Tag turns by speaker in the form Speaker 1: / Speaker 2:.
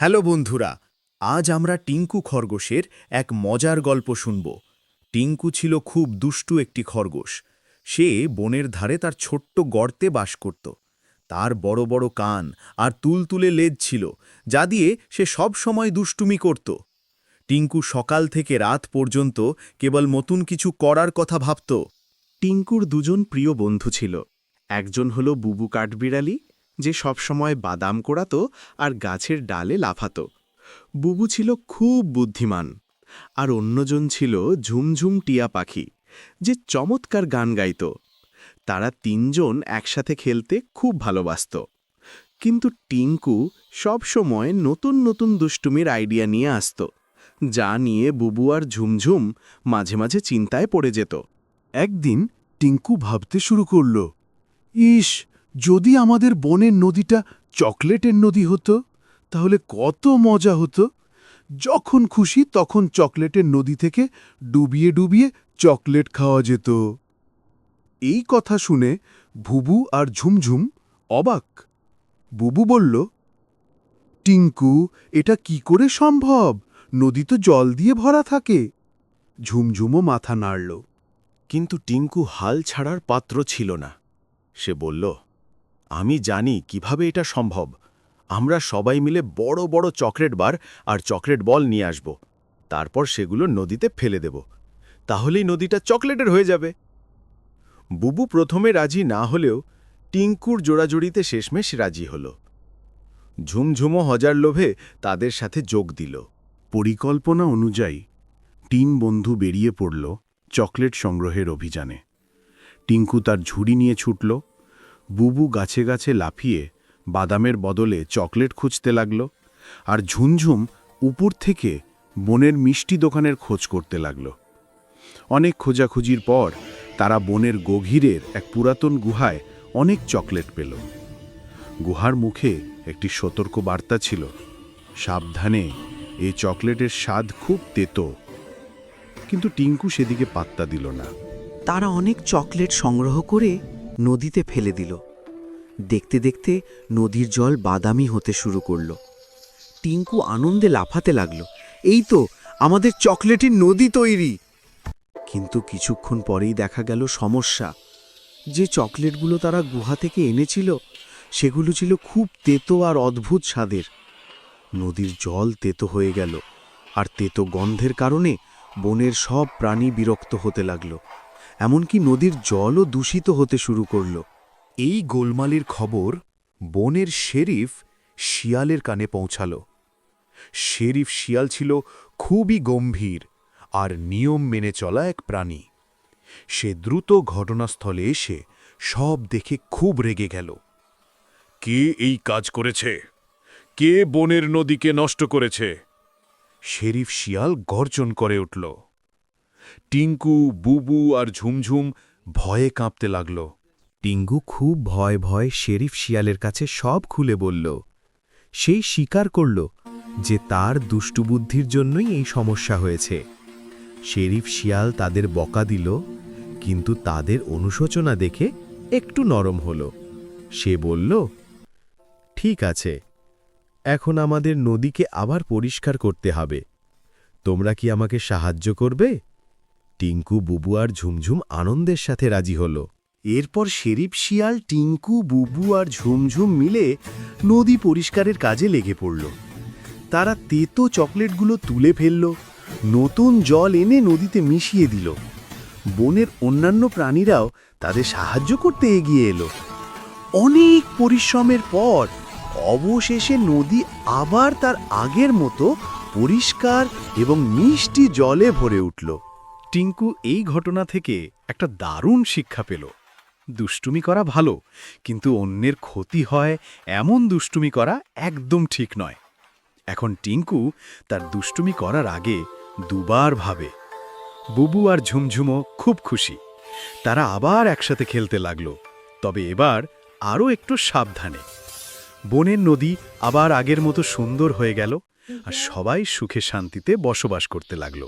Speaker 1: Hello বন্ধুরা, আজ আমরা টিঙ্কু খরগোশের এক মজার গল্প শুনব। টিঙ্কু ছিল খুব দুষ্টু একটি খরগোশ। সে বনের ধারে তার ছোট্ট গর্তে বাস করত। তার বড় বড় কান আর তুলতুলে লেজ ছিল, যা দিয়ে সে সব সময় দুষ্টুমি করত। টিঙ্কু সকাল থেকে রাত পর্যন্ত কেবল নতুন কিছু করার কথা ভাবত।
Speaker 2: টিঙ্কুর দুজন প্রিয় বন্ধু ছিল। একজন হল বুবু কাঠবিড়ালি যে সবসময় বাদাম কোড়াতো আর গাছের ডালে লাফাতো। বুবু ছিল খুব বুদ্ধিমান। আর অন্যজন ছিল ঝুমঝুম টিয়া পাখি, যে চমৎকার গান গাইত। তারা তিনজন একসাথে খেলতে খুব ভালোবাসত। কিন্তু টিঙ্কু সবসময় নতুন নতুন দুষ্টুমির আইডিয়া নিয়ে আসত, যা নিয়ে বুবু আর ঝুমঝুম মাঝে মাঝে চিন্তায় পড়ে যেত।
Speaker 3: একদিন টিঙ্কু ভাবতে শুরু করল, ইস যদি আমাদের বনের নদীটা চকলেটের নদী হতো, তাহলে কত মজা হতো। যখন খুশি তখন চকলেটের নদী থেকে ডুবিয়ে ডুবিয়ে চকলেট খাওয়া যেত। এই কথা শুনে ভুবু আর ঝুমঝুম অবাক। বুবু বলল, টিঙ্কু, এটা কি করে সম্ভব? নদী তো জল দিয়ে ভরা থাকে। ঝুমঝুমও মাথা নাড়ল।
Speaker 4: কিন্তু টিঙ্কু হাল ছাড়ার পাত্র ছিল না। সে বলল আমি জানি কীভাবে এটা সম্ভব। আমরা সবাই মিলে বড় বড় চকলেট বার আর চকলেট বল নিয়ে আসব। তারপর সেগুলো নদীতে ফেলে দেব। তাহলেই নদীটা চকলেটের হয়ে যাবে। বুবু প্রথমে রাজি না হলেও টিঙ্কুর জোড়াজুড়িতে শেষমেশ রাজি হল। ঝুমঝুমো হজার লোভে তাদের সাথে যোগ দিল।
Speaker 3: পরিকল্পনা অনুযায়ী তিন বন্ধু বেরিয়ে পড়ল চকলেট সংগ্রহের অভিযানে। টিঙ্কু তার ঝুড়ি নিয়ে ছুটল। বুবু গাছে গাছে লাফিয়ে বাদামের বদলে চকলেট খুঁজতে লাগল আর ঝুমঝুম উপর থেকে বনের মিষ্টি দোকানের খোঁজ করতে লাগল। অনেক খোঁজাখুঁজির পর তারা বনের গভীরের এক পুরাতন গুহায় অনেক চকলেট পেল। গুহার মুখে একটি সতর্ক বার্তা ছিল, সাবধানে এই চকলেটের স্বাদ খুব তেতো। কিন্তু টিঙ্কু সেদিকে পাত্তা দিল না।
Speaker 5: তারা অনেক চকলেট সংগ্রহ করে নদীতে ফেলে দিল। দেখতে দেখতে নদীর জল বাদামি হতে শুরু করল। টিঙ্কু আনন্দে লাফাতে লাগল। এই তো, আমাদের চকলেটের নদী তৈরি! কিন্তু কিছুক্ষণ পরেই দেখা গেল সমস্যা। যে চকলেটগুলো তারা গুহা থেকে এনেছিল, সেগুলো ছিল খুব তেতো আর অদ্ভুত স্বাদের। নদীর জল তেতো হয়ে গেল, আর তেতো গন্ধের কারণে বনের সব প্রাণী বিরক্ত হতে লাগল, এমনকি নদীর জলও দূষিত হতে শুরু করল।
Speaker 1: এই গোলমালির খবর বনের শেরিফ শিয়ালের কানে পৌঁছাল। শেরিফ শিয়াল ছিল খুবই গম্ভীর আর নিয়ম মেনে চলা এক প্রাণী। সে দ্রুত ঘটনাস্থলে এসে সব দেখে খুব রেগে গেল। কে এই কাজ করেছে? কে বনের নদীকে নষ্ট করেছে? শেরিফ শিয়াল গর্জন করে উঠল। টিঙ্কু, বুবু আর ঝুমঝুম ভয়ে কাঁপতে লাগল। টিঙ্গু খুব ভয় ভয় শেরিফ শিয়ালের কাছে সব খুলে বলল। সেই স্বীকার করল যে তার দুষ্টুবুদ্ধির জন্যই এই সমস্যা হয়েছে। শেরিফ শিয়াল তাদের বকা দিল, কিন্তু তাদের অনুশোচনা দেখে একটু নরম হল। সে বলল, ঠিক আছে এখন আমাদের নদীকে আবার পরিষ্কার করতে হবে। তোমরা কি আমাকে সাহায্য করবে? টিঙ্কু বুবু আর ঝুমঝুম আনন্দের সাথে রাজি হল।
Speaker 2: এরপর শেরিফ, শিয়াল, টিঙ্কু, বুবু আর ঝুমঝুম মিলে নদী পরিষ্কারের কাজে লেগে পড়ল। তারা তেতো চকলেটগুলো তুলে ফেলল, নতুন জল এনে নদীতে মিশিয়ে দিল। বনের অন্যান্য প্রাণীরাও তাদের সাহায্য করতে এগিয়ে এলো। অনেক পরিশ্রমের পর অবশেষে নদী আবার তার আগের মতো পরিষ্কার এবং মিষ্টি জলে ভরে উঠল।
Speaker 3: টিঙ্কু এই ঘটনা থেকে একটা দারুণ শিক্ষা পেল। দুষ্টুমি করা ভালো, কিন্তু অন্যের ক্ষতি হয় এমন দুষ্টুমি করা একদম ঠিক নয়। এখন টিঙ্কু তার দুষ্টুমি করার আগে দুবার ভাবে। বুবু আর ঝুমঝুমো খুব খুশি। তারা আবার একসাথে খেলতে লাগল। তবে এবার আরও একটু সাবধানে। বনের নদী আবার আগের মতো সুন্দর হয়ে গেল আর সবাই সুখে শান্তিতে বসবাস করতে লাগল।